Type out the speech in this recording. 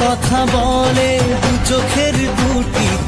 কথা বলে দু চোখের দুটি